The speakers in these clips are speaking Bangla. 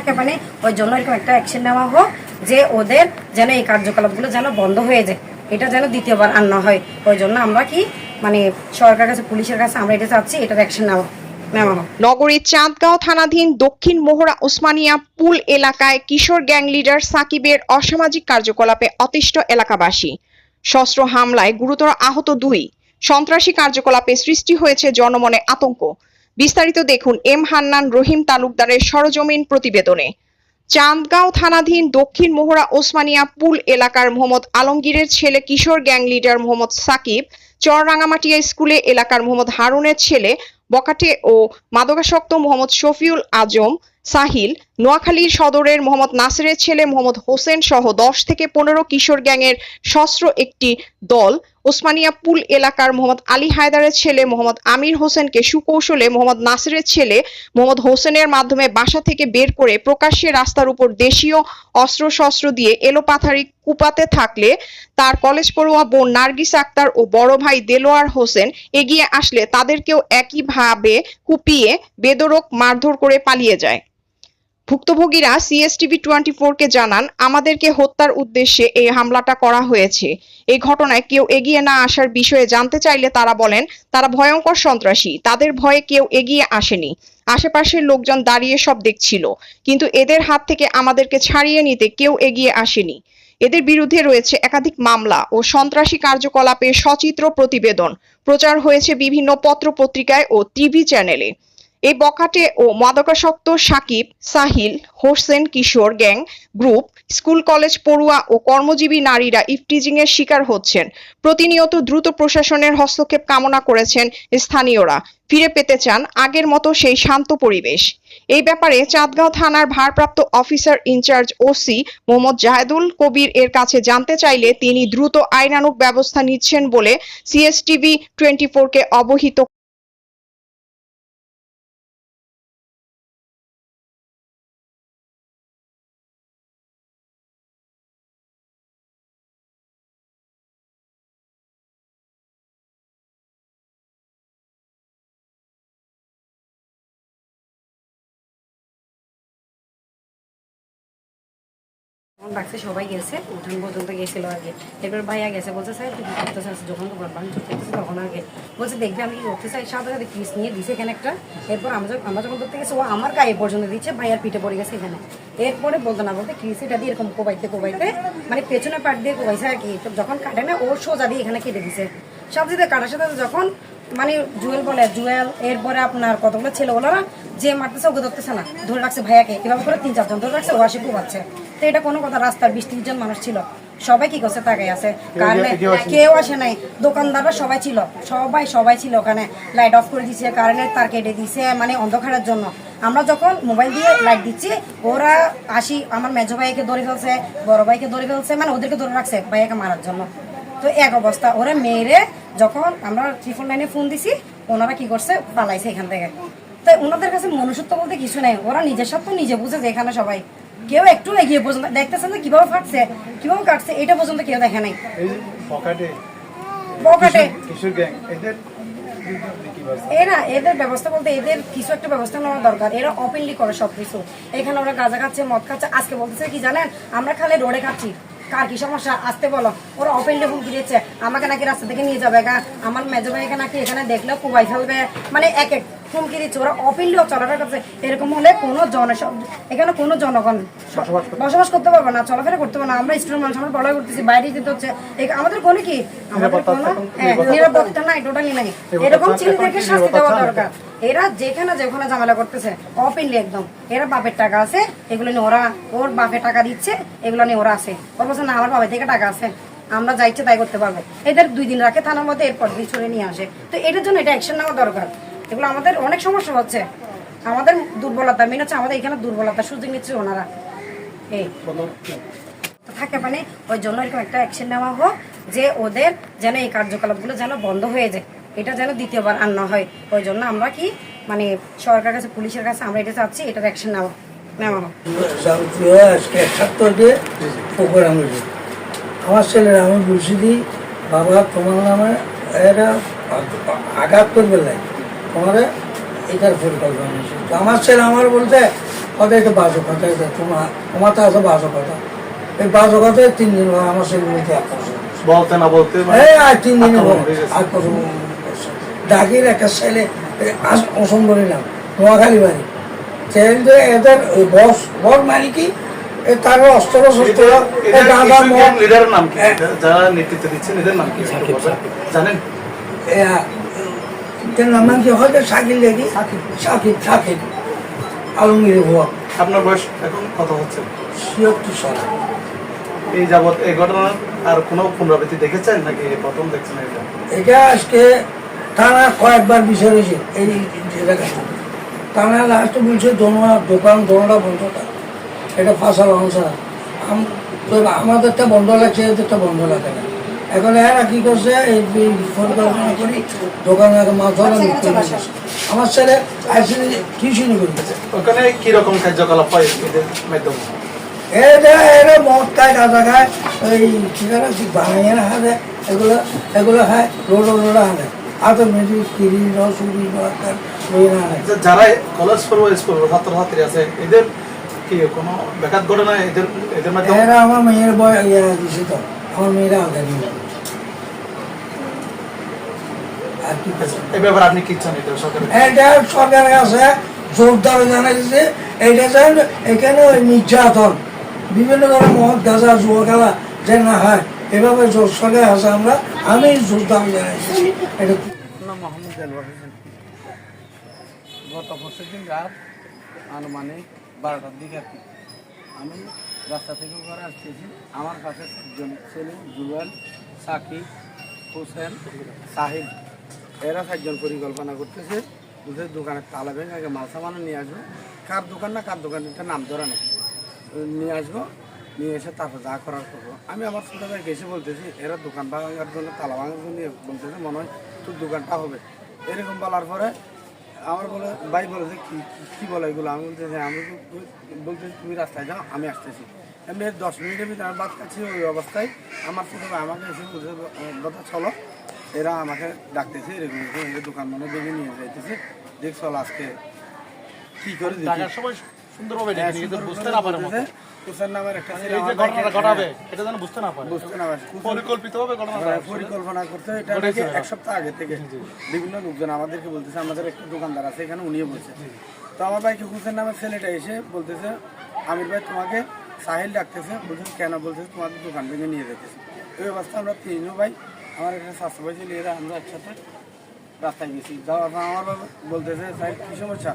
থাকে মানে ওই জন্য এরকম একটা অ্যাকশন নেওয়া হোক যে ওদের যেন এই কার্যকলাপগুলো যেন বন্ধ হয়ে যায়। এটা যেন দ্বিতীয়বার আর না হয়। ওই জন্য আমরা কি মানে সরকার কাছে, পুলিশের কাছে আমরা এটা চাচ্ছি, এটার অ্যাকশন নেওয়া নগরীর চাঁদগাঁও থানাধীন দক্ষিণ মোহরা ওসমানিয়া পুল এলাকায় কিশোর গ্যাং লিডার সাকিবের অসামাজিক কার্যকলাপে অতিষ্ঠ এলাকাবাসী। সশস্ত্র হামলায় গুরুতর আহত দুই। সন্ত্রাসী কার্যকলাপে সৃষ্টি হয়েছে জনমনে আতঙ্ক। বিস্তারিত দেখুন এম হান্নান রহিম তালুকদারের সরজমিন প্রতিবেদনে। চাঁদগাঁও থানাধীন দক্ষিণ মোহরা ওসমানিয়া পুল এলাকার মোহাম্মদ আলমগীরের ছেলে কিশোর গ্যাং লিডার মোহাম্মদ সাকিব, চররাঙামাটিয়া স্কুলে এলাকার মোহাম্মদ হারুনের ছেলে বকাটে ও মাদকাসক্ত মোহাম্মদ শফিউল আজম, সাহিল, নোয়াখালী সদরের মোহাম্মদ নাসিরের ছেলে মোহাম্মদ হোসেন সহ দশ থেকে পনেরো কিশোর গ্যাংয়ের সশস্ত্র একটি দল ওসমানিয়া পুল এলাকার মোহাম্মদ আলী হায়দারের ছেলে মোহাম্মদ আমির হোসেনকে সুকৌশলে মোহাম্মদ নাসিরের ছেলে মোহাম্মদ হোসেনের মাধ্যমে বাসা থেকে বের করে প্রকাশ্যে রাস্তার উপর দেশীয় অস্ত্র শস্ত্র দিয়ে এলোপাথারি কুপাতে থাকলে তার কলেজ পড়ুয়া বোন নার্গিস আক্তার ও বড় ভাই দেলোয়ার হোসেন এগিয়ে আসলে তাদেরকেও একইভাবে কুপিয়ে বেদরক মারধর করে পালিয়ে যায়। ভুক্তভোগীরা সিএসটিভি টোয়েন্টি কে জানান, আমাদেরকে হত্যার উদ্দেশ্যে এই হামলাটা করা হয়েছে। এই ঘটনায় কেউ এগিয়ে না আসার বিষয়ে জানতে চাইলে তারা বলেন, তারা ভয়ঙ্কর সন্ত্রাসী। তাদের ভয়ে কেউ এগিয়ে আসেনি। আশেপাশের লোকজন দাঁড়িয়ে সব দেখছিল। কিন্তু এদের হাত থেকে আমাদেরকে ছাড়িয়ে নিতে কেউ এগিয়ে আসেনি। এদের বিরুদ্ধে রয়েছে একাধিক মামলা ও সন্ত্রাসী কার্যকলাপের সচিত্র প্রতিবেদন। প্রচার হয়েছে বিভিন্ন পত্র পত্রিকায় ও টিভি চ্যানেলে। এই বখাটে ও মাদকাসক্ত সাকিব, সাহিল, হোসেন কিশোর গ্যাং গ্রুপ, স্কুল, কলেজ, পড়ুয়া ও কর্মজীবী নারীরা ইফটিজিং এর শিকার হচ্ছেন। প্রতিনিয়ত দ্রুত প্রশাসনের হস্তক্ষেপ কামনা করেছেন স্থানীয়রা। ফিরে পেতে চান আগের মতো সেই শান্ত পরিবেশ। এই ব্যাপারে চাঁদগাঁও থানার ভারপ্রাপ্ত officer in charge OC Mohammad Jahedul Kabir এর কাছে জানতে চাইলে তিনি দ্রুত আইনানুগ ব্যবস্থা নিচ্ছেন বলে সিএসটিভি টোয়েন্টি কে অবহিত ডাকছে সবাই গেছে, উঠান পর্যন্ত গেছিল আগে। এরপর ভাইয়া গেছে, বলছে, স্যার তুই কি করতে চাস, যখন তো ব্লাড বানিয়ে করতেছে তখন আগে। বলছে, দেখবি, আমি কি করতে চাই? সাথে সাথে কিস নিয়ে দিছে এখানে একটা। এরপর আমরা যখন আমরা যখন ধরতে গেছি, ও আমার গায়ে পর্যন্ত দিচ্ছে, ভাইয়ার পিঠে পড়ে গেছে এখানে। এরপরে বলতে না বলতে ক্রিসিটা দিয়ে এরকম কোবাইতে কোবাইতে মানে পেছনে পাট দিয়ে কোবাইছে আর কি। যখন কাটে না, ও সোজা দিয়ে এখানে কেটে দিছে। সব দিতে কাটার সাথে যখন মানে জুয়েল বলে জুয়েল এরপরে আপনার কতগুলো ছেলেগুলোরা যে মারতেছে ওকে ধরতেছে না। ধরে রাখছে ভাইয়াকে। এভাবে করে তিন চারজন ধরে রাখছে ও আসে কুবাচ্ছে তো এটা কোনো কথা রাস্তার বিশ ত্রিশ জন মানুষ ছিল। সবাই কি করছে তাকাই আছে। কারণ কেউ আসে নাই। দোকানদাররা সবাই ছিল। সবাই সবাই ছিল ওখানে। লাইট অফ করে দিছে কারেন্টের তার কেটে দিছে মানে অন্ধকারের জন্য। আমরা যখন মোবাইল দিয়ে লাইট দিচ্ছি ওরা আসি আমার মেজো ভাইকে ধরে ফেলছে বড় ভাইকে ধরে ফেলছে মানে ওদেরকে ধরে রাখছে ভাইয়াকে মারার জন্য। তো এক অবস্থা ওরা মেয়েরে যখন আমরা ট্রিপল নাইনে ফোন দিছি ওনারা কি করছে? পালাইছে এখান থেকে। তো ওনাদের কাছে মনুষ্যত্ব বলতে কিছু নেই। ওরা নিজের সত্য নিজে বুঝে যে এখানে সবাই। কেউ একটু এগিয়ে পর্যন্ত দেখতেছেন যে কীভাবে ফাটছে কীভাবে কাটছে এটা পর্যন্ত কেউ দেখে নাই। পকেটে? এরা এদের ব্যবস্থা বলতে এদের কিছু একটা ব্যবস্থা নেওয়া দরকার। এরা ওপেনলি করে সবকিছু। এখানে ওরা গাঁজা খাচ্ছে মদ খাচ্ছে। আজকে বলতেছে কি জানেন? আমরা খালি রোডে খাচ্ছি। কার কি সমস্যা? আসতে বলো। ওরা ওপেনলি হুমকি দিচ্ছে আমাকে নাকি রাস্তা থেকে নিয়ে যাবে গা। আমার মেজো ভাইকে নাকি এখানে দেখলেও কুবাই ফেলবে। মানে এক এক হুমকি দিচ্ছে ওরা চলাফেরা করছে। এরকম হলে কোনো জন এখানে কোনো জনগণ বসবাস করতে পারবে না চলাফেরা করতে পারবে না। আমরা স্টুডেন্ট মানুষ আমরা পড়াই করতেছি বাইরে যেতে হচ্ছে। আমাদের কোনো কি? আমাদের কোনো হ্যাঁ, নিরাপত্তা নাই টোটালি নাই। এরকম ছেলেদেরকে শাস্তি দেওয়া দরকার। এরা যেখানে যেখানে ঝামেলা করতেছে অপেনলি একদম। এরা বাপের টাকা আছে, এগুলো নিয়ে ওরা ওর বাপের টাকা দিচ্ছে, এগুলো নিয়ে ওরা আছে। ওর বলছে না, আমার বাপের থেকে টাকা আছে। আমরা যা ইচ্ছে তাই করতে পারব। এদের দুই দিন রাখে, থানার মধ্যে এরপর দিন ছড়ে নিয়ে আসে। তো এটার জন্য এটা অ্যাকশন নেওয়া দরকার। এগুলো আমাদের অনেক সমস্যা হচ্ছে। আমাদের দুর্বলতা মেন হচ্ছে আমাদের এখানে দুর্বলতা সুযোগ নিচ্ছে ওনারা। এই। থাকে মানে ওই জন্য এরকম একটা অ্যাকশন নেওয়া হোক, যে ওদের যেন এই কার্যকলাপগুলো যেন বন্ধ হয়ে যায়। এটা যেন দ্বিতীয়বার আর না হয়। ওই জন্য আমরা কি মানে সরকার কাছে পুলিশের কাছে আমরা এটা চাচ্ছি এটার অ্যাকশন নেওয়া নেওয়া আমার ছেলেরা আমি বলছি দি বাবা তোমার নামে এরা আঘাত করবে না তোমার এটার পরিকল্পনা তো আমার ছেলে আমার বলতে কথা এটা বাজো কথা এটা তোমার তোমার তো আছে বাজো কথা। এই বাজো কথায় তিন দিন আমার ছেলে আকর্ষণ বলতে না বলতে মানে এই আর তিন দিনে আক্রমণ। ডাকির একটা ছেলে অসম্ভবই নাম নোয়াখালী বাড়ি। ছেলে এদের ওই বস বর মানে কি তার অস্ত্র শস্ত্র গাঁদা মদ। লিডারের নাম কি? যারা নেতৃত্ব দিচ্ছেন এদের নাম কি? জানেন? নাম নাম কি হয়তো শাকিল লেগি শাকিব শাকিব আলমগীর ভুয়া। আপনার বয়স এখন কত হচ্ছে? ছিয়ত্তর সাল। এই যাবৎ এই আর কোনো পুনরাবৃত্তি দেখেছেন নাকি প্রথম দেখছেন এটা? এটা আজকে থানা কয়েকবার বিষয় হয়েছে এই জায়গাটা থানা লাস্ট বলছে দোনোয়া দোকান দোনোটা বন্ধ থাক। এটা ফাঁসাল অনুসার আমাদেরটা বন্ধ লাগছে এদেরটা বন্ধ লাগে না। এখন এরা কি করছে এই পরিকল্পনা করি দোকানে মাছ ধরা। আমার ছেলে আইসি টিউশনি করে ওখানে কি রকম কার্যকলাপ হয় এদের মাধ্যমে? এটা এরা মদ খায় গাঁজা খায় ওই ঠিকানা কি বানাইয়ে না হাতে এগুলো এগুলো খায় রোডো রোডা হাতে যারা কলেজ পড়ব স্কুল ছাত্রছাত্রী আছে এদের কি কোনো বেকার ঘটনা এদের এদের মাধ্যমে? এরা আমার মেয়ের বয় ইয়ে দিছে তো। আমার মেয়েরা আগে দিয়ে আর কি এই ব্যাপারে আপনি কি চান? এটা সরকারের এটা সরকারের কাছে জোরদার জানা দিচ্ছে এইটা যেন এখানে ওই নির্যাতন বিভিন্ন ধরনের মদ গাঁজা জুয়া খেলা যে না হয়। এভাবে জোর সরকার আছে আমরা আমি জোরদার জানাইছি। এটা গত পরশু দিন রাত আনুমানিক বারোটার দিকে আর আমি রাস্তা থেকে ঘরে আসতেছি। আমার কাছে চারজন ছেলে, জুয়েল, সাকিব, হোসেন, সাহিল। এরা চারজন পরিকল্পনা করতেছে দুধের দোকানের তালা ভেঙে আগে মাল সামানো নিয়ে আসব। কার দোকান না কার দোকান এটা নাম ধরা নেই। নিয়ে আসব। নিয়ে এসে তারপর যা করার করব। আমি আমার ছোটো ভাইকে এসে বলতেছি এরা দোকান ভাঙার জন্য তালা ভাঙার জন্য বলতেছে মনে হয় তোর দোকানটা হবে। এরকম বলার পরে আমার বলে ভাই বলে যে কি কি- বলে এগুলো? আমি বলতেছি আমি বলতেছি তুমি রাস্তায় যাও আমি আসতেছি। এমনি দশ মিনিটের ভিতরে আমি বাদ খাচ্ছি ওই অবস্থায়। আমার ছোটো ভাই আমাকে এসে বলছে কথা চলো এরা আমাকে ডাকতেছে এরকম দোকান মানে বেগে নিয়ে যাইতেছে। দেখ চল আজকে কি করে সময় সুন্দরভাবে ডেকে নিয়ে সুন্দর বুঝতে করে না পারে বলতেছে, হুসেন নামের একটা ছেলে এই যে ঘটনাটা ঘটাবে এটা যেন বুঝতে না পারে। বুঝতে না পারে। পরিকল্পিতভাবে ঘটনাটা। হ্যাঁ, পরিকল্পনা করতে এটা নাকি এক সপ্তাহ আগে থেকে। বিভিন্ন লোকজন আমাদেরকে বলতেছে আমাদের একটা দোকানদার আছে এখানে উনিও বলছে। তো আমার ভাইকে হুসেন নামের ছেলেটা এসে বলতেছে আমির ভাই তোমাকে সাহিল ডাকতেছে বলছেন কেন বলতেছে তোমাদের দোকান ভেঙে নিয়ে যেতেছে। এই অবস্থা আমরা তিনও ভাই আমার এখানে স্বাস্থ্য ভাই ছিল এরা আমরা একসাথে রাস্তায় গেছি। যাওয়ার পর আমার বাবা বলতেছে সাহিল কী সমস্যা?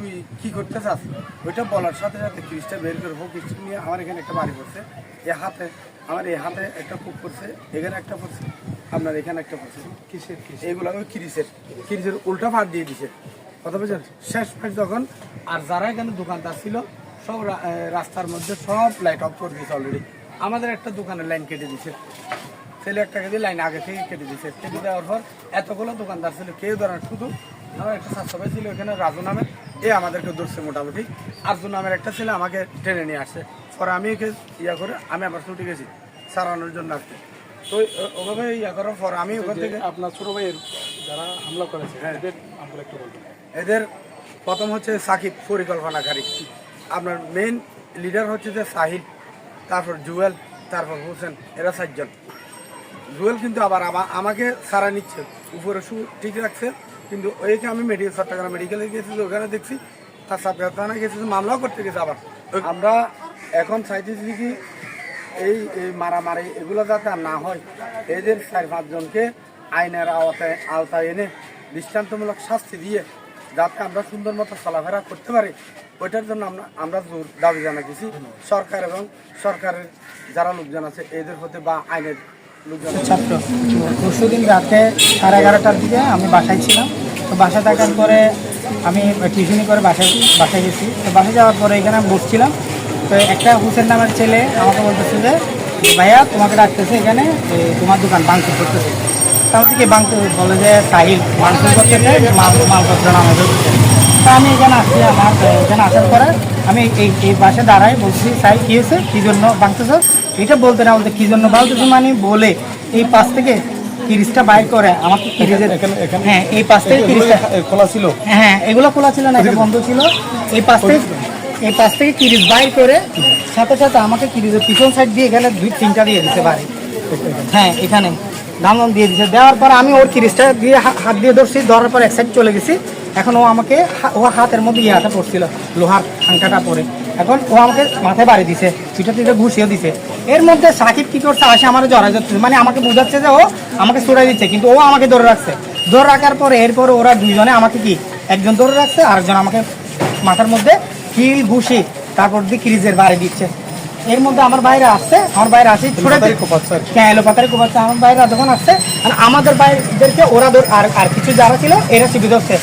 তুই কি করতে চাস ওইটা বলার সাথে সাথে ক্রিসটা বের করে হোক নিয়ে আমার এখানে একটা বাড়ি পড়ছে এ হাতে আমার এই হাতে একটা কূপ পড়ছে এখানে একটা পড়ছে আপনার এখানে একটা পড়ছে কিসের এইগুলো ওই কিরিসের। কিরিসের উল্টা ফাঁক দিয়ে দিছে। কথা বলছেন শেষ ফাঁক যখন আর যারা এখানে দোকানদার ছিল সব রাস্তার মধ্যে সব লাইট অফ করে দিয়েছে অলরেডি আমাদের একটা দোকানের লাইন কেটে দিছে। ছেলে একটা কেটে লাইন আগে থেকে কেটে দিছে। কেটে দেওয়ার পর এতগুলো দোকানদার ছিল কেউ ধরেন শুধু আমার একটা স্বাস্থ্য ছিল এখানে রাজু নামে। এ আমাদেরকে ধরছে মোটামুটি। আরজু নামের একটা ছেলে আমাকে টেনে নিয়ে আসছে। পরে আমি একে ইয়া করে আমি আমার ছুটে গেছি সারানোর জন্য আসতে তো ওভাবে ইয়া করার পর আমি ওখান থেকে আপনার ছোট ভাইয়ের যারা হামলা করেছে এদের আমরা একটু বলবেন এদের প্রথম হচ্ছে সাকিব পরিকল্পনাকারী। আপনার মেইন লিডার হচ্ছে যে সাহিল তারপর জুয়েল তারপর হোসেন এরা চারজন। জুয়েল কিন্তু আবার আমা- আমাকে সারা নিচ্ছে উপরে শু ঠিক রাখছে। কিন্তু ওইকে আমি মেডিকেল চট্টগ্রাম মেডিকেলে গেছি ওখানে দেখছি তার সাথে থানায় গেছি মামলাও করতে গেছে আবার। আমরা এখন চাইতেছি কি এই এই মারামারি এগুলো যাতে আর না হয় এদের চার পাঁচজনকে আইনের আওতায় আওতায় এনে দৃষ্টান্তমূলক শাস্তি দিয়ে যাতে আমরা সুন্দর মতো চলাফেরা করতে পারি ওইটার জন্য আমরা আমরা জোর দাবি জানাতেছি সরকার এবং সরকারের যারা লোকজন আছে এদের হতে বা আইনের লোকজন ছাত্র পরশু দিন রাতে সাড়ে এগারোটার দিকে আমি বাসায় ছিলাম। তো বাসায় থাকার পরে আমি টিউশনি করে বাসায় বাসায় গেছি। তো বাসায় যাওয়ার পরে এখানে আমি বসছিলাম। তো একটা হুসেন নামের ছেলে আমাকে বলতেছে যে ভাইয়া, তোমাকে ডাকতেছে এখানে তোমার দোকান ভাঙচুর করতেছে। তার থেকে ভাঙতে বলে যে সাহিল ভাঙচুর করতেছে, মাল, মালপত্র ধরতেছে তা আমি এখানে আসছি আমার এখানে আসার পরে আমি এই এই পাশে দাঁড়াই বলছি, সাহিল, কী হয়েছে? কী জন্য ভাঙতেছ? এটা বলতে না বলতে কী জন্য ভাঙতেছে মানে বলে, এই পাশ থেকে তিরিশটা বাইক করে আমাকে তিরিশের হ্যাঁ এই পাশ থেকে তিরিশটা খোলা ছিল? হ্যাঁ এগুলো খোলা ছিল না এটা বন্ধ ছিল। এই পাশ থেকে এই পাশ থেকে কিরিজ বাইর করে সাথে সাথে আমাকে কিরিজের পিছন সাইড দিয়ে এখানে দুই তিনটা দিয়ে দিতে পারে হ্যাঁ এখানে ধামন দিয়ে দিছে। দেওয়ার পর আমি ওর কিরিজটা দিয়ে হাত দিয়ে ধরছি ধরার পর এক সাইড চলে গেছি। এখন ও আমাকে ও হাতের মধ্যে ইয়াটা পড়ছিল লোহার আংটাটা পরে। এখন ও আমাকে মাথায় বাড়ি দিছে পিঠা পিঠা ঘুষিয়ে দিছে। এর মধ্যে সাকিব কি করছে আসে আমার জড়াই যাচ্ছে। মানে আমাকে বোঝাচ্ছে যে ও আমাকে ছুড়াই দিচ্ছে কিন্তু ও আমাকে ধরে রাখছে। ধরে রাখার পরে এরপর ওরা দুইজনে আমাকে কি একজন ধরে রাখছে আরেকজন আমাকে মাথার মধ্যে কিল ঘুষি তারপর দিয়ে ক্রিজের বাড়ি দিচ্ছে। এর মধ্যে আমার বাইরে আসছে আমার বাইরে আসে ছুটে। হ্যাঁ এলো পাতারে কোপাচ্ছে আমার বাইরে যখন আসছে আর আমাদের বাইরেদেরকে ওরা আর আর কিছু যারা ছিল এরা চিবি ধরছে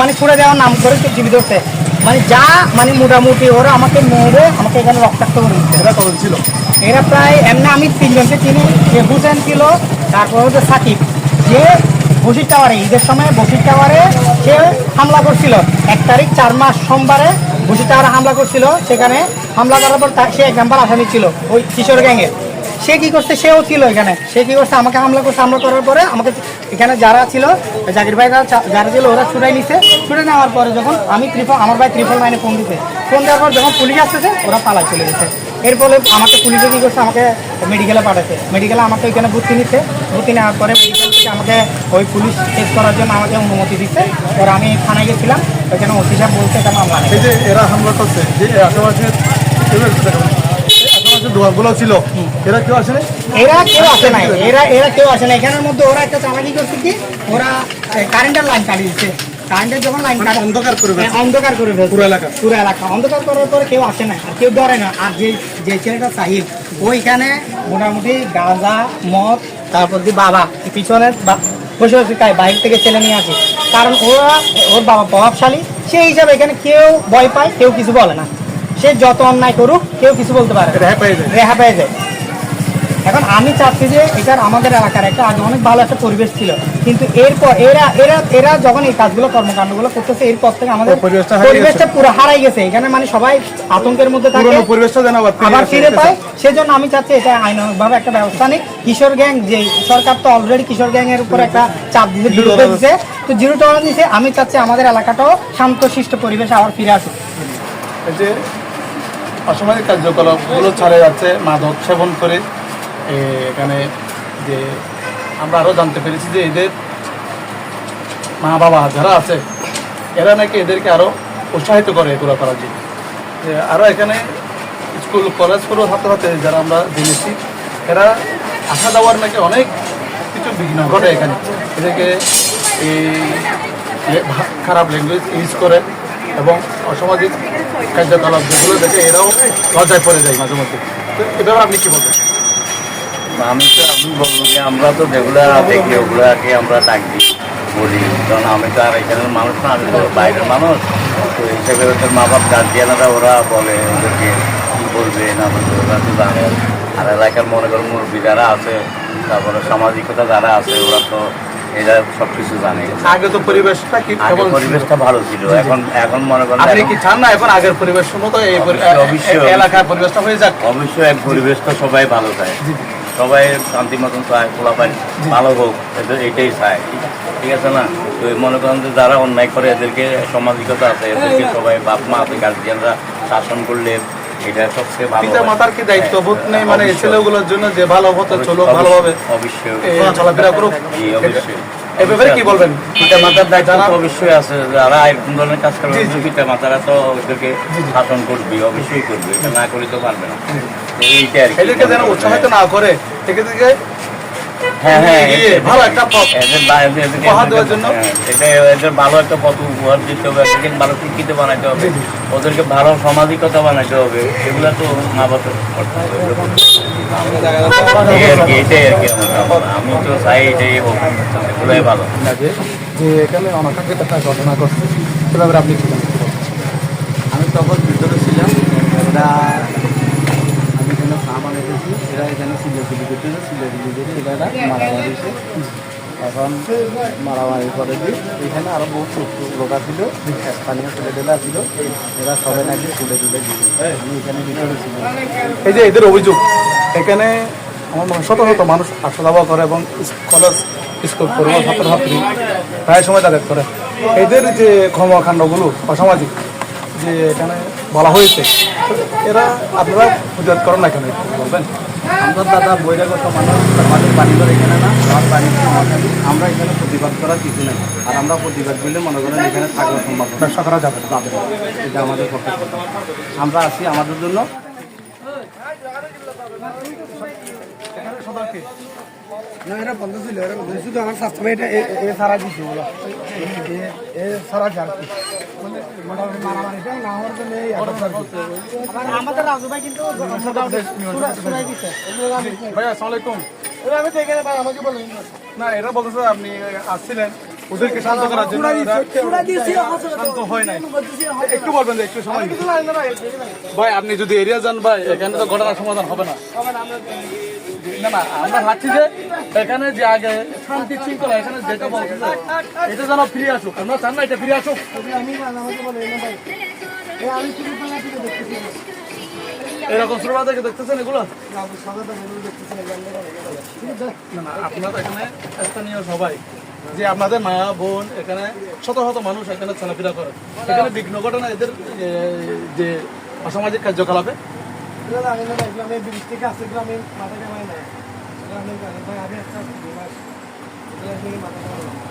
মানে ছুড়ে দেওয়ার নাম করে চিবি ধরছে মানে যা মানে মোটামুটি ওরা আমাকে মেরে আমাকে এখানে রক্তাক্ত করে দিচ্ছে। এরা কজন ছিল? এরা প্রায় এমনি আমি তিনজনকে চিনি যে হুসেন ছিল তারপর হচ্ছে সাকিব। যে বসির টাওয়ারে ঈদের সময় বসির টাওয়ারে সে হামলা করছিল। এক তারিখ চার মাস সোমবারে বসির টাওয়ারে হামলা করছিল। সেখানে হামলা করার পর সে এক নাম্বার আসামি ছিল ওই কিশোর গ্যাংয়ের সে কি করছে? সেও ছিল এখানে। সে কি করছে? আমাকে হামলা করছে। হামলা করার পরে আমাকে এখানে যারা ছিল জাকির ভাইরা চা- যারা ছিল ওরা ছুটাই নিছে। ছুটে নেওয়ার পরে যখন আমি ত্রিপল আমার ভাই ত্রিপল নাইনে ফোন দিতে ফোন দেওয়ার পর যখন পুলিশ আসতেছে ওরা পালা চলে গেছে। এর ফলে আমাকে পুলিশে কী করছে আমাকে মেডিকেলে পাঠাচ্ছে মেডিকেলে আমাকে ওইখানে ভর্তি নিচ্ছে। ভর্তি নেওয়ার পরে মেডিকেল থেকে আমাকে ওই পুলিশ টেস্ট করার জন্য আমাকে অনুমতি দিচ্ছে। ওরা আমি থানায় গেছিলাম ওইখানে ওসি সাহেব বলছে এটা মামলা নেই। এই যে এরা হামলা করছে যে আশেপাশে দোকানগুলো ছিল। এরা কেউ আসেনি? এরা কেউ আসে নাই। এরা এরা কেউ আসে না এখানের মধ্যে ওরা একটা চালাকি করছে কি? ওরা কারেন্টের লাইন কাটিয়ে দিচ্ছে। কারেন্টের যখন লাইন কাটা অন্ধকার করে। হ্যাঁ, অন্ধকার করে। পুরো এলাকা। পুরো এলাকা অন্ধকার করার পরে কেউ আসে না আর কেউ না আর যে যে ছেলেটা সাহিব ওইখানে মোটামুটি গাঁজা মদ তারপর দিয়ে বাবা পিছনে বসে বসে খায় বাইরে থেকে ছেলে নিয়ে আসে কারণ ওরা ওর বাবা প্রভাবশালী সেই হিসাবে এখানে কেউ ভয় পায় কেউ কিছু বলে না সে যত অন্যায় করুক কেউ কিছু বলতে পারে না। রেহাই পেয়ে যায় রেহা পেয়ে যায় এখন আমি চাচ্ছি যে এটার আমাদের এলাকার একটা আগে অনেক ভালো একটা পরিবেশ ছিল। কিন্তু এরপর এরা এরা এরা যখন এই কাজগুলো কর্মকাণ্ডগুলো করতেছে এরপর থেকে আমাদের পরিবেশটা পুরো হারাই গেছে। এখানে মানে সবাই আতঙ্কের মধ্যে থাকে। পরিবেশটা যেন আবার ফিরে পায়। সেজন্য আমি চাচ্ছি এটা আইনভাবে একটা ব্যবস্থা নিক। কিশোর গ্যাং যে সরকার তো অলরেডি কিশোর গ্যাং এর উপর একটা চাপ। দিচ্ছে তো জিরো টলারেন্স আমি চাচ্ছি আমাদের এলাকাটাও শান্তশিষ্ট পরিবেশ আবার ফিরে আসুক। এই যে অসামাজিক কার্যকলাপগুলো ছাড়ে যাচ্ছে মাদক সেবন করে। এখানে যে আমরা আরও জানতে পেরেছি যে এদের মা বাবা যারা আছে, এরা নাকি এদেরকে আরও উৎসাহিত করে এগুলো করার জন্য আরও এখানে স্কুল, কলেজ করো ছাত্রছাত্রী যারা আমরা জেনেছি, এরা আসা যাওয়ার নাকি অনেক কিছু বিঘ্ন ঘটে এখানে। এদেরকে এই খারাপ ল্যাঙ্গুয়েজ ইউজ করে এবং অসামাজিক কার্যকলাপ যেগুলো দেখে এরাও লজ্জায় পড়ে যায় মাঝে মধ্যে। তো এভাবে আপনি কী বলবেন? আমি তো আমি বলব যে আমরা তো যেগুলো দেখি ওগুলোকে আমরা ডাক দিই বলি। কারণ আমি তো আর এখানের মানুষ না আমি তো বাইরের মানুষ। তো হিসাবে ওদের মা বাপ গার্জিয়ানরা ওরা বলে ওদেরকে কী বলবে না বলবে ওরা তো জানে। আর এলাকার মনে করো মুরব্বী যারা আছে তারপরে সামাজিকতা যারা আছে ওরা তো এরা সব কিছু জানে। আগে তো পরিবেশটা কি আগে পরিবেশটা ভালো ছিল এখন এখন মনে করেন আপনি কি চান না এখন আগের পরিবেশ মতো এই। এলাকার পরিবেশটা হয়ে যাক? অবশ্যই এক পরিবেশ তো সবাই ভালো চায়। সবাই শান্তি মতন চায় খোলাপাই ভালো হোক এটাই চায় ঠিক আছে? না? তো মনে করেন যে যারা অন্যায় করে এদেরকে সামাজিকতা আছে এদেরকে সবাই বাপ মা আছে গার্জিয়ানরা শাসন করলে এটা সবচেয়ে ভালো পিতা মাতার কি দায়িত্ববোধ নেই মানে ছেলেগুলোর জন্য যে ভালো চলো অবশ্যই, ভালোভাবে। অবশ্যই। চলাফেরা করুক। অবশ্যই। ব্যাপারে কি বলবেন? পিতা মাতার দায়িত্ব তো অবশ্যই আছে যারা এরকম ধরনের কাজ করবে পিতা মাতারা তো ওদেরকে শাসন করবে অবশ্যই করবে এটা না করে তো পারবে না। এইটা আর কি। এদেরকে যেন উৎসাহিত না করে থেকে থেকে হ্যাঁ হ্যাঁ ভালো একটা পথ উপহার দেওয়ার জন্য? হ্যাঁ, এটা এদের ভালো একটা পথ উপহার দিতে হবে এদেরকে ভালো শিক্ষিত বানাতে হবে ওদেরকে ভালো সামাজিকতা বানাতে হবে এগুলা তো মা করতে হবে। এই আর কি এটাই আর কি আমার ধারণা। আমি তো চাই এটাই হোক এগুলোই ভালো। যে যে এখানে অনাকাঙ্ক্ষিত একটা ঘটনা ঘটছে সে ব্যাপারে আপনি কি জানেন আমি তখন ভিতরে ছিলাম এরা আমি এখানে সামান এসেছি এরা এখানে করতেছে সিলেগুলি করে এরা মারা হয়েছে এখন মারামারি করে দিয়ে এখানে আরও বহু লোক ছিল স্থানীয় ছেলেটেলা ছিল এরা সবাই নাকি তুলে তুলে দিল আমি এখানে ভিতরে ছিলাম এই যে এদের অভিযোগ, এখানে আমার শত শত মানুষ আসা যাওয়া করে এবং কলেজ, স্কুল, পড়ুয়া, ছাত্রছাত্রী প্রায় সময় তাদের করে। এদের যে কর্মকাণ্ডগুলো অসামাজিক, যে এখানে বলা হয়েছে, এরা আপনারা প্রতিবাদ করেন না কেন? বলবেন। আমরা দাদা বহিরাগত মানুষ আমাদের বাড়িঘর এখানে না আমার বাড়ি আমরা এখানে প্রতিবাদ করার কিছু নেই। আর আমরা প্রতিবাদ করলে মনে করেন এখানে থাকলে সম্ভব। ব্যবসা করা যাবে যাবে এটা আমাদের পক্ষে আমরা আছি আমাদের জন্য। না এটা বন্ধ ছিল। এটা শুধু আমার সারা এ সারা যার না হওয়ার জন্য এই একটা আর কি। আমাদের রাজু ভাই কিন্তু ভাইয়া আসসালামু আলাইকুম। আমি তো এখানে ভাই আমাকে বলেন না এরা বলতেছে আপনি আসছিলেন। ওদেরকে শান্ত করার জন্য শান্ত হয় নাই। একটু বলবেন যে একটু সময় ভাই আপনি যদি এরিয়া যান ভাই এখানে তো ঘটনার সমাধান হবে না। না না আমরা ভাবছি যে এখানে যে আগে শান্তি শৃঙ্খলা এখানে যেটা বলতেছে এটা যেন ফিরে আসুক। আমরা চান না এটা ফিরে আসুক। এরকম শুরুটা থেকে দেখতেছেন এগুলো? আপনারা এখানে স্থানীয় সবাই যে আপনাদের মা বোন এখানে শত শত মানুষ এখানে চলাফেরা করে। এখানে বিঘ্ন ঘটনা এদের যে অসামাজিক কার্যকলাপে। আমি গ্রামের ব্রিজ থেকে আসছে গ্রামে মাথা কামাই নাই গ্রামের ভাই আমি একটা মাথা কামাই